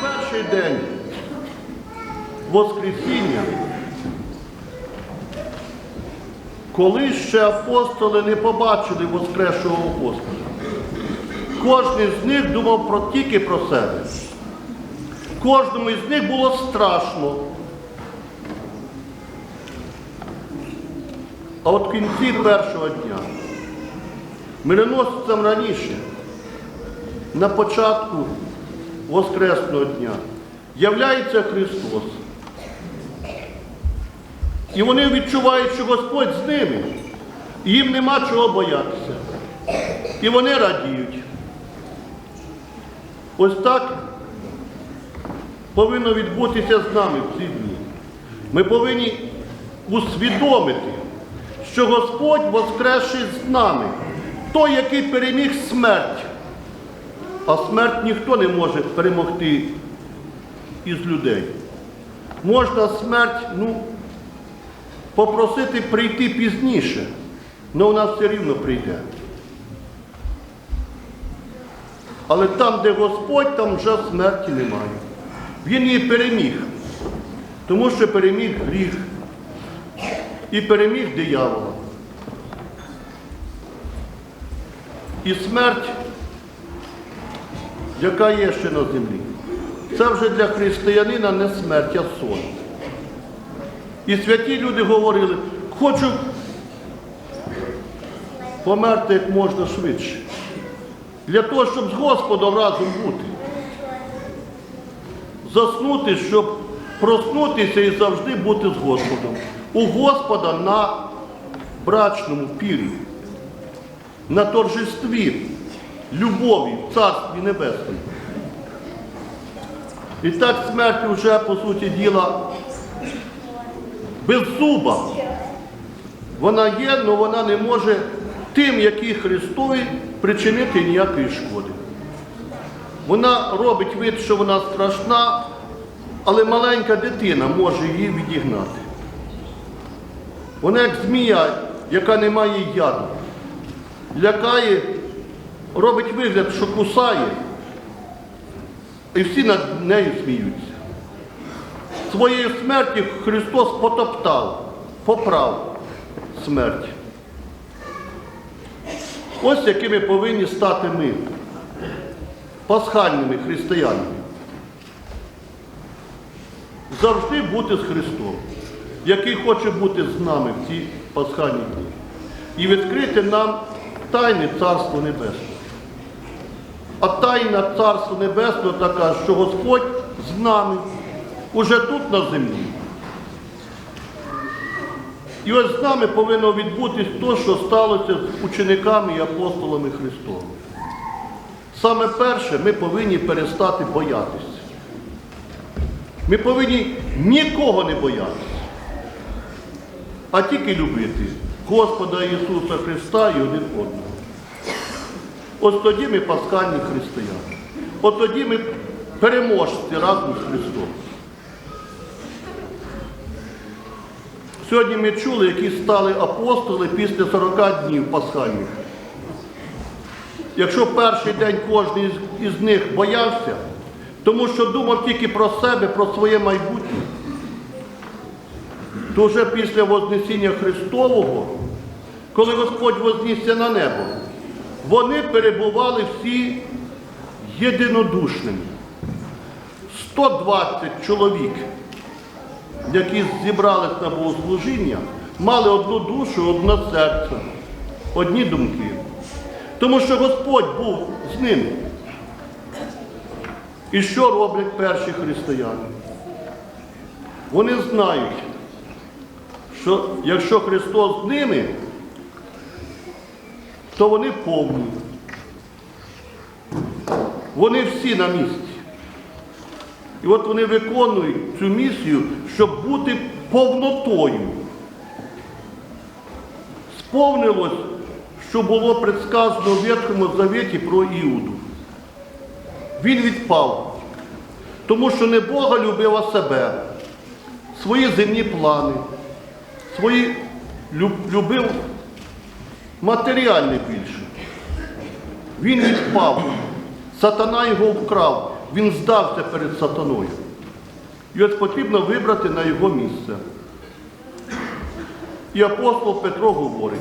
Перший день Воскресіння, коли ще апостоли не побачили Воскресшого Господа. Кожен з них думав про, тільки про себе. Кожному із них було страшно. А от в кінці першого дня, мироносцям раніше, на початку Воскресного дня, являється Христос. І вони відчувають, що Господь з ними. І їм нема чого боятися. І вони радіють. Ось так повинно відбутися з нами в ці дні. Ми повинні усвідомити, що Господь воскресший з нами, той, який переміг смерть. А смерть ніхто не може перемогти із людей. Можна смерть, ну, попросити прийти пізніше, але вона все рівно прийде. Але там, де Господь, там вже смерті немає. Він її переміг, тому що переміг гріх і переміг диявола. І смерть, яка є ще на землі, це вже для християнина не смерть, а сон. І святі люди говорили, хочу померти як можна швидше. Для того, щоб з Господом разом бути. Заснути, щоб проснутися і завжди бути з Господом. У Господа на брачному пірі, на торжестві, любові в Царстві Небесному. І так смерть вже, по суті діла, без зуба. Вона є, але вона не може тим, які Христові, причинити ніякої шкоди. Вона робить вид, що вона страшна, але маленька дитина може її відігнати. Вона як змія, яка не має яду, лякає, робить вигляд, що кусає, і всі над нею сміються. Своєю смертю Христос потоптав, поправ смерть. Ось якими повинні стати ми, пасхальними християнами. Завжди бути з Христом, який хоче бути з нами в ці пасхальні дні. І відкрити нам тайне Царство Небесне. А тайна Царства Небесного така, що Господь з нами уже тут на землі. І ось з нами повинно відбутись те, що сталося з учениками і апостолами Христовими. Саме перше, ми повинні перестати боятися. Ми повинні нікого не боятися, а тільки любити Господа Ісуса Христа і один одного. Ось тоді ми пасхальні християни. От тоді ми переможці разом з Христом. Сьогодні ми чули, які стали апостоли після 40 днів пасхальних. Якщо перший день кожен із них боявся, тому що думав тільки про себе, про своє майбутнє, то вже після Вознесіння Христового, коли Господь вознісся на небо, вони перебували всі єдинодушними. 120 чоловік які зібрались на богослужіння, мали одну душу, одне серце, одні думки. Тому що Господь був з ними. І що роблять перші християни? Вони знають, що якщо Христос з ними, то вони повні. Вони всі на місці. І от вони виконують цю місію, щоб бути повнотою. Сповнилось, що було предсказано в Ветхому Завіті про Іуду. Він відпав, тому що не Бога любив, а себе, свої земні плани, свої любив матеріальне більше. Він відпав. Сатана його вкрав. Він здався перед сатаною. І от потрібно вибрати на його місце. І апостол Петро говорить,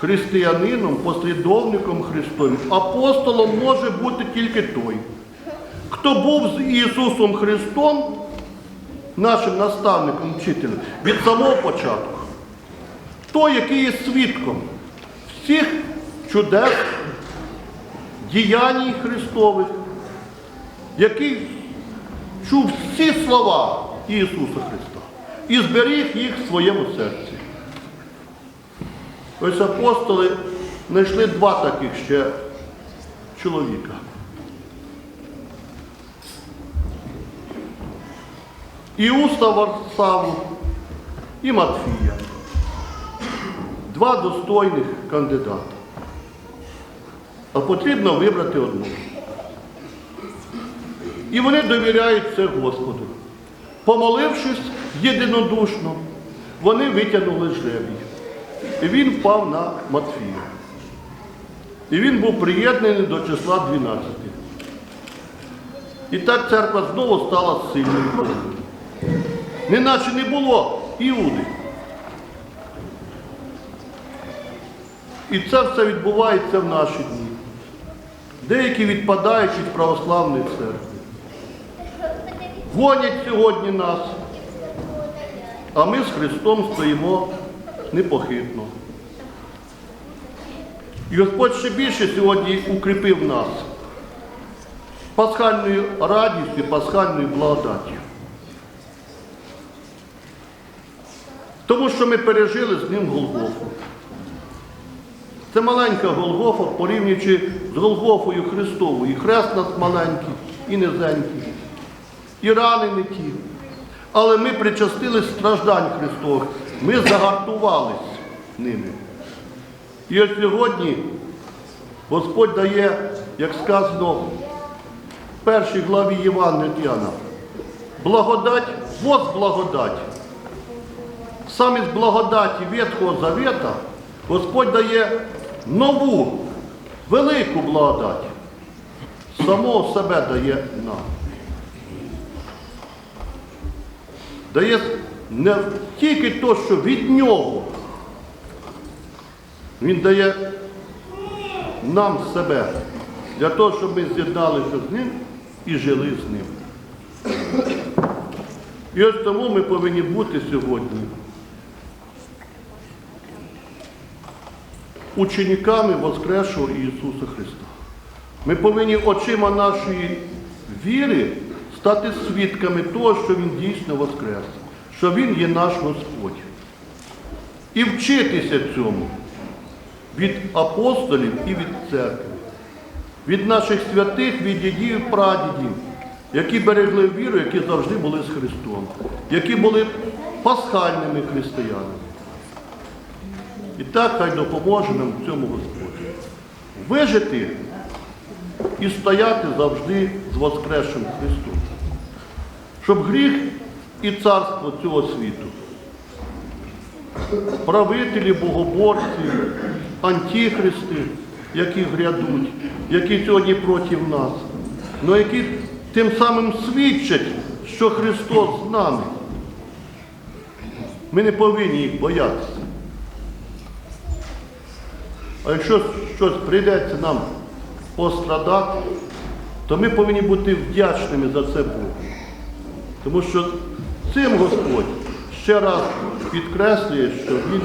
християнином, послідовником Христовим, апостолом може бути тільки той, хто був з Ісусом Христом, нашим наставником, вчителем, від самого початку. Той, який є свідком всіх чудес, діянь Христових, який чув всі слова Ісуса Христа і зберіг їх в своєму серці. Ось апостоли знайшли два таких ще чоловіка. Іуста Варсаву і Матфія. Два достойних кандидата. А потрібно вибрати одного. І вони довіряють це Господу. Помолившись єдинодушно, вони витягнули жребій. І він впав на Матфія. І він був приєднаний до числа 12. І так церква знову стала сильною. Неначе не було Іуди. І це все відбувається в наші дні. Деякі відпадають від православної церкви. Гонять сьогодні нас, а ми з Христом стоїмо непохитно. І Господь ще більше сьогодні укріпив нас пасхальною радістю, пасхальною благодаттю. Тому що ми пережили з ним Голгофу. Це маленька Голгофа, порівнюючи з Голгофою Христовою. І хрест нас маленький, і низенький, і рани не ті. Але ми причастились страждань Христових, ми загартувались ними. І от сьогодні Господь дає, як сказано в першій главі Євангелія, благодать, вот благодать. Саме з благодаті Ветхого Завета Господь дає нову, велику благодать. Самого себе дає нам. Дає не тільки то, що від нього. Він дає нам себе для того, щоб ми з'єдналися з ним і жили з ним. І ось тому ми повинні бути сьогодні учениками Воскресшого Ісуса Христа. Ми повинні очима нашої віри стати свідками того, що Він дійсно воскрес, що Він є наш Господь. І вчитися цьому від апостолів і від церкви, від наших святих, від дідів і прадідів, які берегли віру, які завжди були з Христом, які були пасхальними християнами. І так хай допоможе нам в цьому Господь. Вижити і стояти завжди з Воскресшим Христом. Щоб гріх і царство цього світу, правителі, богоборці, антихристи, які грядуть, які сьогодні проти нас, але які тим самим свідчать, що Христос з нами. Ми не повинні їх боятися. А якщо щось прийдеться нам пострадати, то ми повинні бути вдячними за це Богу. Тому що цим Господь ще раз підкреслює, що Він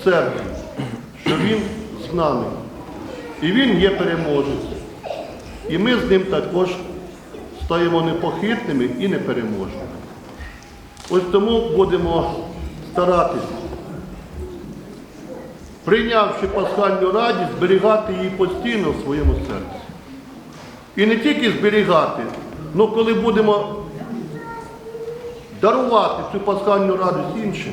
в церкві, що Він з нами. І Він є переможець. І ми з ним також стаємо непохитними і непереможними. Ось тому будемо старатися прийнявши пасхальну радість, зберігати її постійно в своєму серці. І не тільки зберігати, але коли будемо дарувати цю пасхальну радість іншим,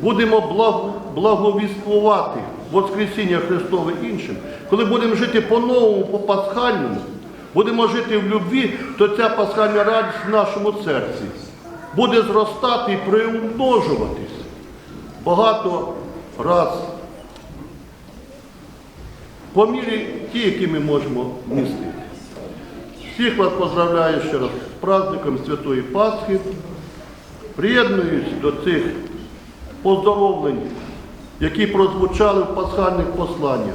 будемо благо- благовіствувати Воскресіння Христове іншим, коли будемо жити по-новому, по-пасхальному, будемо жити в любві, то ця пасхальна радість в нашому серці буде зростати і приумножуватись багато раз по мірі ті, які ми можемо містити. Всіх вас поздравляю ще раз з праздником Святої Пасхи. Приєднуюсь до цих поздоровлень, які прозвучали в пасхальних посланнях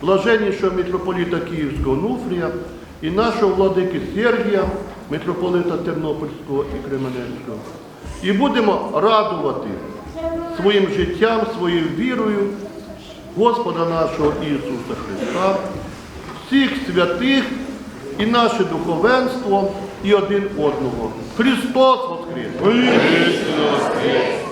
блаженнішого митрополіта Київського Нуфрія і нашого владики Сергія, митрополита Тернопільського і Кременецького. І будемо радувати своїм життям, своєю вірою Господа нашого Ісуса Христа, всіх святих і наше духовенство і один одного. Христос Воскрес!